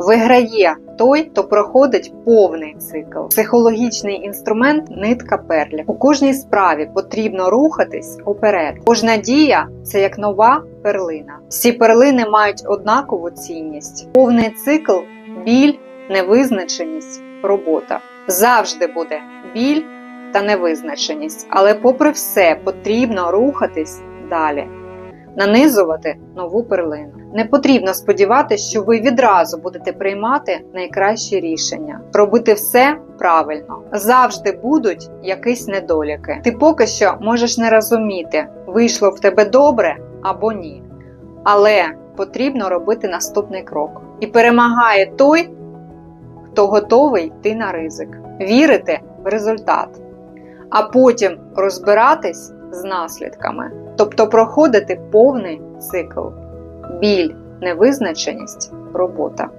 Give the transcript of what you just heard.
Виграє той, хто проходить повний цикл. Психологічний інструмент нитка перлів. У кожній справі потрібно рухатись уперед. Кожна дія це як нова перлина. Всі перлини мають однакову цінність. Повний цикл біль, невизначеність, робота. Завжди буде біль та невизначеність, але попри все потрібно рухатись далі нанизувати нову перлину. Не потрібно сподіватися, що ви відразу будете приймати найкращі рішення, робити все правильно. Завжди будуть якісь недоліки. Ти поки що можеш не розуміти, вийшло в тебе добре або ні. Але потрібно робити наступний крок. І перемагає той, хто готовий йти на ризик, вірити в результат, а потім розбиратись з наслідками, тобто проходити повний цикл біль, невизначеність, робота.